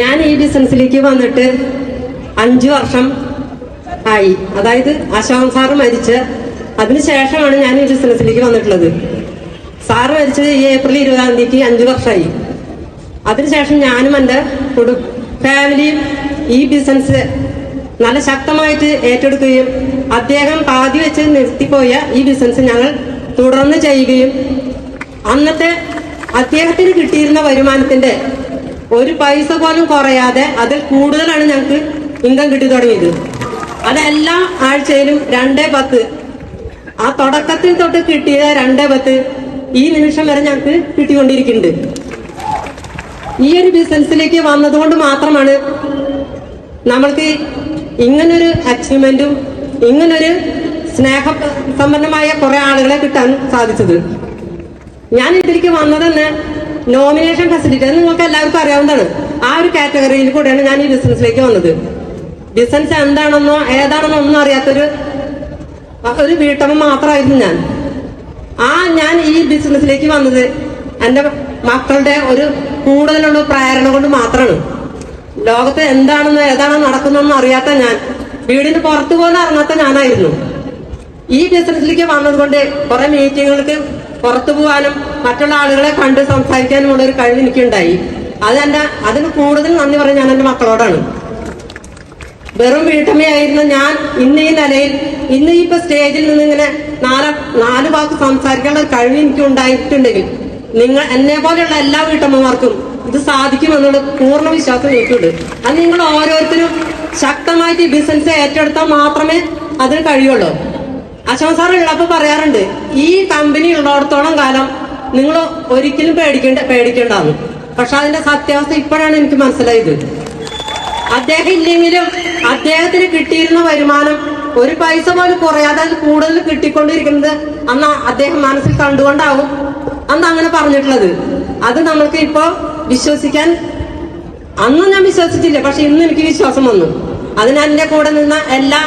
ഞാൻ ഈ ബിസിനസ്സിലേക്ക് വന്നിട്ട് അഞ്ചു വർഷം ആയി. അതായത് അശോകൻ സാറ് മരിച്ച് അതിനുശേഷമാണ് ഞാൻ ഈ ബിസിനസ്സിലേക്ക് വന്നിട്ടുള്ളത്. സാറ് മരിച്ചത് ഈ ഏപ്രിൽ ഇരുപതാം തീയതിക്ക് അഞ്ചു വർഷമായി. അതിനുശേഷം ഞാനും എന്റെ കുടു ഫാമിലിയും ഈ ബിസിനസ് നല്ല ശക്തമായിട്ട് ഏറ്റെടുക്കുകയും അദ്ദേഹം പാതി വെച്ച് നിർത്തിപ്പോയ ഈ ബിസിനസ് ഞങ്ങൾ തുടർന്ന് ചെയ്യുകയും അന്നത്തെ അദ്ദേഹത്തിന് കിട്ടിയിരുന്ന വരുമാനത്തിന്റെ ഒരു പൈസ പോലും കുറയാതെ അതിൽ കൂടുതലാണ് ഞങ്ങൾക്ക് ഇൻകം കിട്ടി തുടങ്ങിയത്. അത് എല്ലാ ആഴ്ചയിലും രണ്ടേ പത്ത്. ആ തുടക്കത്തിൽ തൊട്ട് കിട്ടിയ രണ്ടേ പത്ത് ഈ നിമിഷം വരെ ഞങ്ങൾക്ക് കിട്ടിക്കൊണ്ടിരിക്കുന്നുണ്ട്. ഈ ഒരു ബിസിനസ്സിലേക്ക് വന്നതുകൊണ്ട് മാത്രമാണ് നമ്മൾക്ക് ഇങ്ങനൊരു അച്ചീവ്മെന്റും ഇങ്ങനൊരു സ്നേഹ സമ്പന്നമായ കുറെ ആളുകളെ കിട്ടാൻ സാധിച്ചത്. ഞാൻ ഇതിലേക്ക് വന്നതെന്ന് നോമിനേഷൻ ഫെസിലിറ്റി അത് നിങ്ങൾക്ക് എല്ലാവർക്കും അറിയാവുന്നതാണ്. ആ ഒരു കാറ്റഗറിയിൽ കൂടെയാണ് ഞാൻ ഈ ബിസിനസ്സിലേക്ക് വന്നത്. ബിസിനസ് എന്താണെന്നോ ഏതാണെന്നോ ഒന്നും അറിയാത്തൊരു ഒരു വീട്ടമ്മ മാത്രമായിരുന്നു ഞാൻ. ആ ഞാൻ ഈ ബിസിനസ്സിലേക്ക് വന്നത് എന്റെ മക്കളുടെ ഒരു കൂടുതലുള്ള പ്രേരണ കൊണ്ട് മാത്രമാണ്. ലോകത്ത് എന്താണെന്ന് ഏതാണെന്ന് നടക്കുന്നതെന്ന് അറിയാത്ത ഞാൻ വീടിന് പുറത്തു പോലും ഇറങ്ങാത്ത ഞാനായിരുന്നു. ഈ ബിസിനസ്സിലേക്ക് വന്നത് കൊണ്ട് കുറെ മീറ്റിങ്ങുകൾക്ക് പുറത്തു പോകാനും മറ്റുള്ള ആളുകളെ കണ്ട് സംസാരിക്കാനുമുള്ള ഒരു കഴിവ് എനിക്കുണ്ടായി. അത് എന്റെ അതിന് കൂടുതൽ നന്ദി പറഞ്ഞ ഞാൻ എന്റെ മക്കളോടാണ്. വെറും വീട്ടമ്മയായിരുന്ന ഞാൻ ഇന്ന് ഈ നിലയിൽ ഇന്ന് ഇപ്പൊ സ്റ്റേജിൽ നിന്ന് ഇങ്ങനെ നാല നാല് വാക്ക് സംസാരിക്കാനുള്ള കഴിവ് എനിക്ക് ഉണ്ടായിട്ടുണ്ടെങ്കിൽ നിങ്ങൾ എന്നെ പോലെയുള്ള എല്ലാ വീട്ടമ്മമാർക്കും ഇത് സാധിക്കുമെന്നുള്ള പൂർണ വിശ്വാസം എനിക്കുണ്ട്. അത് നിങ്ങൾ ഓരോരുത്തരും ശക്തമായിട്ട് ഈ ബിസിനസ് ഏറ്റെടുത്താൽ മാത്രമേ അതിന് കഴിയുള്ളൂ. അശോക് സാർ ഉള്ളപ്പോ പറയാറുണ്ട് ഈ കമ്പനി ഉള്ളിടത്തോളം കാലം നിങ്ങൾ ഒരിക്കലും പേടിക്കേണ്ട പേടിക്കേണ്ടാന്ന്. പക്ഷെ അതിന്റെ സത്യാവസ്ഥ ഇപ്പോഴാണ് എനിക്ക് മനസ്സിലായത്. അദ്ദേഹം ഇല്ലെങ്കിലും അദ്ദേഹത്തിന് കിട്ടിയിരുന്ന വരുമാനം ഒരു പൈസ പോലും കുറയാതെ അത് കൂടുതൽ കിട്ടിക്കൊണ്ടിരിക്കുന്നത് അന്ന് അദ്ദേഹം മനസ്സിൽ കണ്ടുകൊണ്ടാവും അന്ന് അങ്ങനെ പറഞ്ഞിട്ടുള്ളത്. അത് നമ്മൾക്ക് ഇപ്പോ വിശ്വസിക്കാൻ അന്നും ഞാൻ വിശ്വസിച്ചില്ല പക്ഷെ ഇന്ന് എനിക്ക് വിശ്വാസം വന്നു. അതിന് എന്റെ കൂടെ നിന്ന എല്ലാ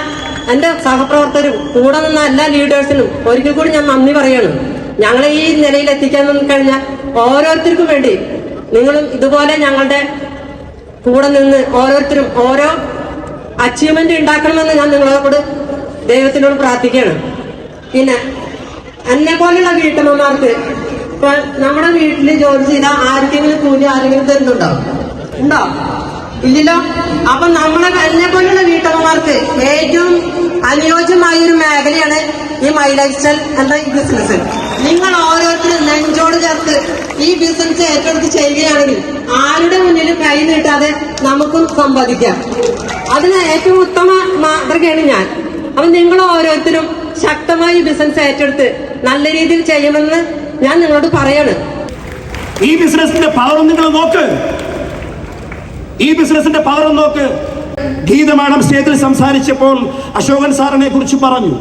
എന്റെ സഹപ്രവർത്തകരും കൂടെ നിന്ന എല്ലാ ലീഡേഴ്സിനും ഒരിക്കൽ കൂടി ഞാൻ നന്ദി പറയാണ്. ഞങ്ങളെ ഈ നിലയിൽ എത്തിക്കാൻ കഴിഞ്ഞാൽ ഓരോരുത്തർക്കും വേണ്ടി നിങ്ങളും ഇതുപോലെ ഞങ്ങളുടെ കൂടെ നിന്ന് ഓരോരുത്തരും ഓരോ അച്ചീവ്മെന്റ് ഉണ്ടാക്കണമെന്ന് ഞാൻ നിങ്ങളോട് ദൈവത്തിനോട് പ്രാർത്ഥിക്കുകയാണ്. പിന്നെ എന്നെ പോലെയുള്ള വീട്ടമ്മമാർക്ക് ഇപ്പൊ നമ്മുടെ വീട്ടിൽ ജോലി ചെയ്താൽ ആർക്കെങ്കിലും കൂലി ആരെങ്കിലും തരുന്നുണ്ടോ? ഉണ്ടോ? ഇല്ലല്ലോ? അപ്പൊ നമ്മളെ എന്നെ പോലുള്ള വീട്ടമ്മമാർക്ക് ഏറ്റവും അനുയോജ്യമായ ഒരു മേഖലയാണ് ഈ മൈ ലൈഫ് സ്റ്റൈൽ എന്ന ഈ ബിസിനസ് നിങ്ങൾ ഓരോരുത്തരും നെഞ്ചോട് ചേർത്ത് ഈ ബിസിനസ് ഏറ്റെടുത്ത് ചെയ്യുകയാണെങ്കിൽ ആരുടെ മുന്നിലും കൈ നീട്ടാതെ നമുക്കും സമ്പാദിക്കാം. അതിന് ഏറ്റവും ഉത്തമ മാതൃകയാണ് ഞാൻ. അപ്പൊ നിങ്ങൾ ഓരോരുത്തരും ശക്തമായി ബിസിനസ് ഏറ്റെടുത്ത് നല്ല രീതിയിൽ ചെയ്യുമെന്ന് ഞാൻ നിങ്ങളോട് പറയാണ്. ഈ ബിസിനസിന്റെ പവർ നിങ്ങൾ നോക്ക്. ഈ ബിസിനസിന്റെ പവർ നോക്ക്. ഗീത മാഡം സ്റ്റേജിൽ സംസാരിച്ചപ്പോൾ അശോകൻ സാറിനെ കുറിച്ച് പറഞ്ഞു.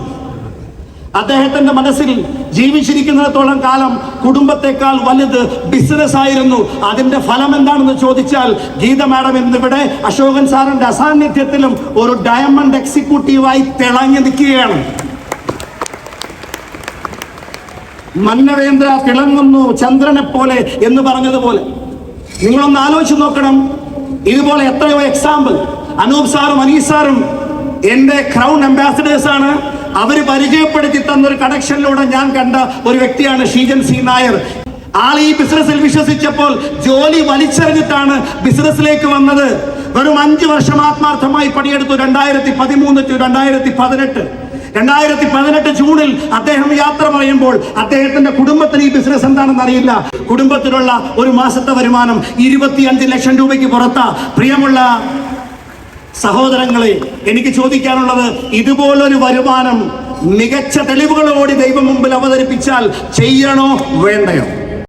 അദ്ദേഹത്തിന്റെ മനസ്സിൽ ജീവിച്ചിരിക്കുന്നിടത്തോളം കാലം കുടുംബത്തെക്കാൾ വലുത് ബിസിനസ് ആയിരുന്നു. അതിന്റെ ഫലം എന്താണെന്ന് ചോദിച്ചാൽ ഗീത മാഡം ഇന്നിവിടെ അശോകൻ സാറിന്റെ അസാന്നിധ്യത്തിലും ഒരു ഡയമണ്ട് എക്സിക്യൂട്ടീവായി തിളങ്ങി നിൽക്കുകയാണ്. മന്നവേന്ദ്ര തിളങ്ങുന്നു ചന്ദ്രനെ പോലെ എന്ന് പറഞ്ഞതുപോലെ. നിങ്ങളൊന്ന് ആലോചിച്ച് നോക്കണം. ഇതുപോലെ എത്രയോ എക്സാമ്പിൾ അനൂപ് സാറും അനീസ് സാറും എന്റെ ക്രൗൺ അംബാസിഡേഴ്സ് ആണ്. അവർ പരിചയപ്പെടുത്തി തന്ന ഒരു കണക്ഷനിലൂടെ ഞാൻ കണ്ട ഒരു വ്യക്തിയാണ് ഷീജൻ സി നായർ. ആൾ ഈ ബിസിനസ്സിൽ വിശ്വസിച്ചപ്പോൾ ജോലി വലിച്ചെറിഞ്ഞിട്ടാണ് ബിസിനസ്സിലേക്ക് വന്നത്. വെറും അഞ്ച് വർഷം ആത്മാർത്ഥമായി പണിയെടുത്തു. രണ്ടായിരത്തി പതിമൂന്ന് ടു രണ്ടായിരത്തി പതിനെട്ട് രണ്ടായിരത്തി പതിനെട്ട് ജൂണിൽ അദ്ദേഹം യാത്ര പറയുമ്പോൾ അദ്ദേഹത്തിന്റെ കുടുംബത്തിന് ഈ ബിസിനസ് എന്താണെന്ന് അറിയില്ല. കുടുംബത്തിലുള്ള ഒരു മാസത്തെ വരുമാനം ഇരുപത്തിയഞ്ച് ലക്ഷം രൂപയ്ക്ക് പുറത്താ. പ്രിയമുള്ള സഹോദരങ്ങളെ എനിക്ക് ചോദിക്കാനുള്ളത് ഇതുപോലൊരു വരുമാനം മികച്ച തെളിവുകളോടി ദൈവം മുമ്പിൽ അവതരിപ്പിച്ചാൽ ചെയ്യണോ വേണ്ടയോ?